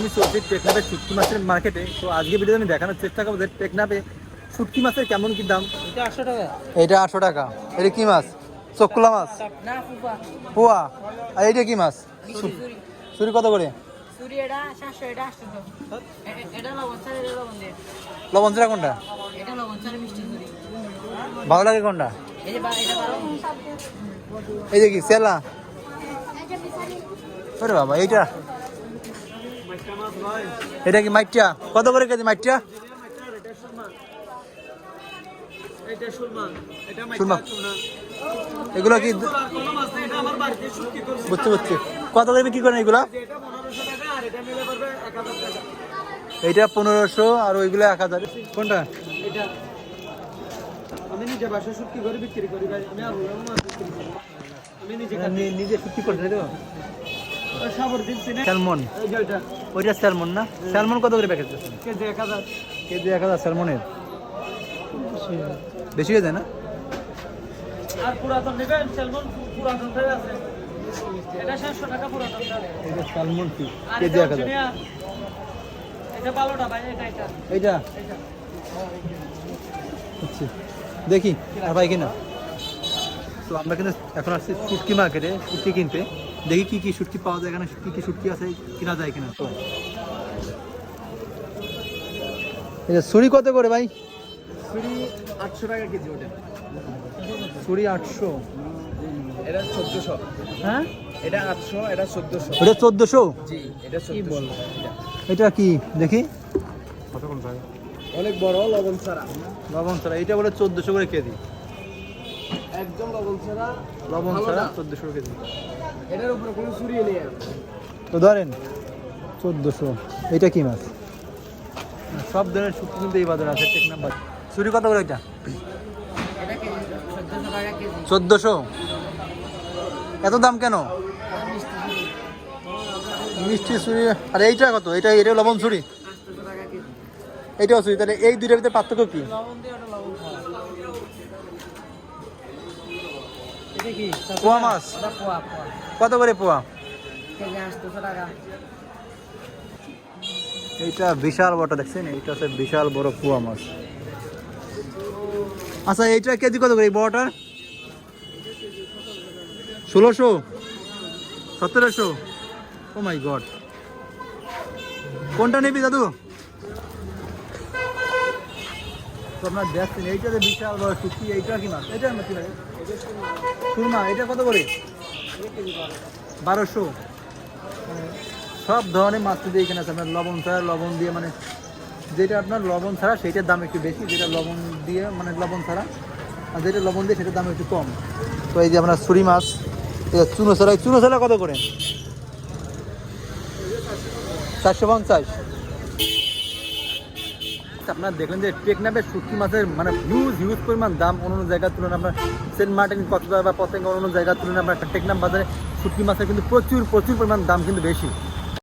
আমি চলছি টেকনাপে শুটকি মাছের মার্কেটে তো আজকে ভিডিও আমি দেখানোর চেষ্টা করব যে টেকনাপে শুটকি মাছের কেমন কি দাম? এটা আটশো টাকা। এটা আটশো টাকা। এটা কি মাছ? চকুলা মাছ? পোয়া। আর এইটা কি মাছ? চুরি। কত করে? লবণ কোনটা? ভালো লাগে কোনটা? এই যে কি সেলা? ওরে বাবা এইটা। এটা কি মাইটিয়া? কত করে কেজি সুরমা। এগুলো কি বুঝতে বুঝছি কত করে বিক্রি করেন এগুলা? এইটা পনেরোশো আর ওইগুলো এক হাজার। কোনটা? নিজে শুটকি করে বিক্রি করি করি নিজে নিজে না স্যালমন। ওইটা। স্যালমন না? স্যালমন কত করে প্যাকেজ কেজি এক হাজার। কেজি এক হাজার স্যালমনের? বেশি হয়ে যায় না? আর পুরাতন নেবেন? সেলমন পুরাতনটাই আছে। এটা সাতশো টাকা পুরাতনটা এটা স্যালমন কি? কেজি। এটা ভাই এটা এটা। এটা আচ্ছা। দেখি। আর ভাই কিনা? তো আমরা কিন্তু এখন আসছি শুটকি মার্কেটে শুটকি কিনতে। দেখি কি কি শুটকি পাওয়া যায় এখানে কি কি শুটকি আছে কিনা যায় কিনা। তো এটা ছুরি কত করে ভাই? ছুরি আটশো টাকা কেজি ওটা। ছুরি আটশো। এটা চোদ্দশো। হ্যাঁ? এটা আটশো এটা চোদ্দশো। ওটা চোদ্দোশো? জি এটা চোদ্দশো। এটা কি? দেখি। অনেক বড় লবণ ছাড়া। লবণ ছাড়া। এটা বলে চোদ্দোশো করে কেজি। একদম লবণ ছাড়া লবণ ছাড়া চোদ্দোশো কেজি। এটার উপরে কোনো চুরি নেই তো ধরেন চোদ্দোশো এটা কি মাছ? সব ধরনের শুক্তি কিন্তু এই বাজারে আছে টেক নাম্বার। চুরি কত করে এটা? এটা চোদ্দশো এত দাম কেন? মিষ্টি চুরি আর এইটা কত? এটা এটা লবণ চুরি এইটাও চুরি তাহলে এই দুইটার ভিতরে পার্থক্য কি? পোয়া মাছ। কত করে পোয়া? এইটা বিশাল বড়টা দেখছেন? এইটা হচ্ছে বিশাল বড় পোয়া মাছ। আচ্ছা এইটা কেজি কত করে বড়টার ষোলোশো? সতেরোশো? ও মাই গড কোনটা নিবি দাদু? তো আপনার দেখছেন এইটা যে বিশাল বড় টুকি এইটা কি মাছ এটা কি লাগে সুরমা, এটা কত করে? বারোশো। সব ধরনের মাছ দিয়ে এখানে আছে। আপনার লবণ ছাড়া, লবণ দিয়ে মানে যেটা আপনার লবণ ছাড়া, সেইটার দাম একটু বেশি। যেটা লবণ দিয়ে মানে লবণ ছাড়া, আর যেটা লবণ দিয়ে, সেটার দাম একটু কম। তো এই যে আপনার ছুরি মাছ, এটা চুনো ছাড়া চুনো ছাড়া কত করে? চারশো পঞ্চাশ। আপনার দেখলেন যে টেকনাপের শুটকি মাছের মানে হিউজ হিউজ পরিমাণ দাম অন্য জায়গার তুলনায় আপনার সেন্ট মার্টিন কক্সবাজার বা পতেঙ্গা অন্য জায়গার তুলনায় আপনার টেকনাপ বাজারে শুটকি মাছের কিন্তু প্রচুর প্রচুর পরিমাণ দাম কিন্তু বেশি।